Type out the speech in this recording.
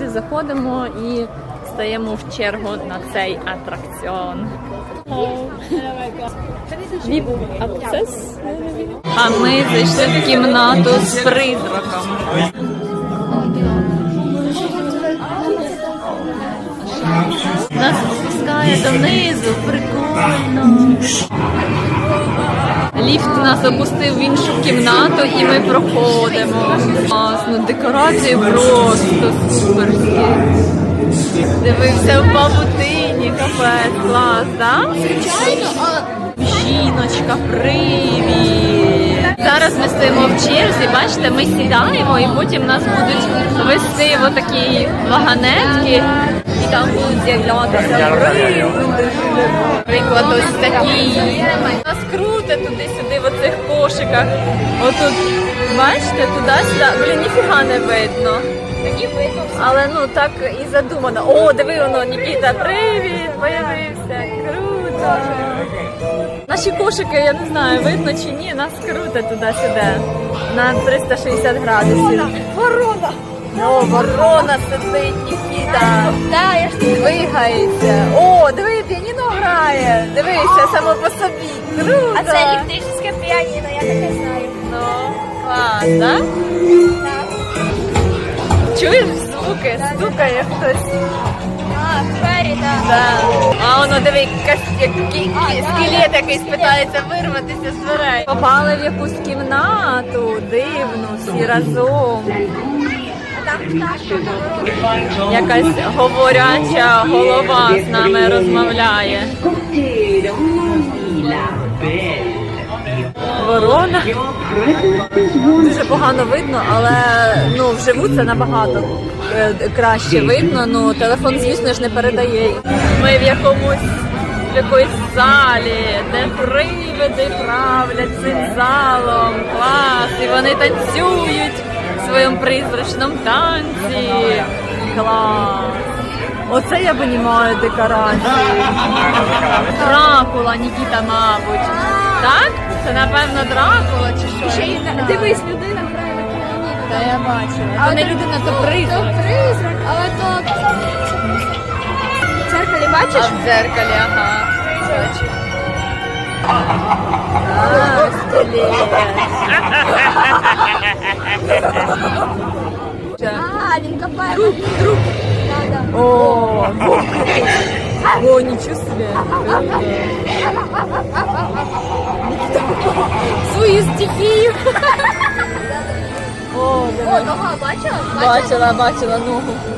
сюди заходимо і стаємо в чергу на цей атракціон. А ми зайшли в кімнату з призраком. Нас спускає донизу, прикольно. Нас опустив в іншу кімнату і ми проходимо. Класно, декорації просто суперські. Дивився в павутині, капець, клас, так? Звичайно, Жіночка, привіт! Зараз ми стоїмо в черзі, бачите, ми сідаємо і потім нас будуть вести в отакі вагонетки, і там будуть з'являтися. Наприклад, ось такі. Нас крутить туди-сюди в оцих кошиках. Отут, бачите, туди-сюди. Блін, ніфіга не видно. видно. Але ну так і задумано. О, диви воно, Нікіта, привіт! Появився. Круто! Наші кошики, я не знаю, видно чи ні, нас крутить туди-сюди. На 360 градусів. Ворона! О, ворона сидить, Нікіта. Да, я ж Двигається. О, диви, піаніно грає. Дивися, само по собі. Круто. А це електричне піаніно, я таке знаю. Ну, клас, так? Так. Чуєш звуки? Стукає хтось. А воно диви, скелет якийсь питається вирватися з дверей. Попали в якусь кімнату, дивну, всі разом. Якась говоряча голова з нами розмовляє. Ворона. Дуже погано видно, але ну вживу це набагато е, краще видно. Ну телефон, звісно ж, не передає. Ми в якомусь в якоїсь залі, де привиди правлять цим залом. Клас! І вони танцюють в своєму призрачному танці. Клас! Оце я понімаю декорації. Дракула, Нікіта, мабуть. Так? Це напевно Дракула чи що? Ще й на- дивись, людина грає на піаніно. Та я бачила. То не людина, то То призрак. призрак, але то... В дзеркалі А бачиш? в дзеркалі, ага. Бачу. А, він копає. Труп, труп. Да, да. О, вовк. О, нічого собі. Свою стихію. О, О, нога бачила? бачила, бачила ногу.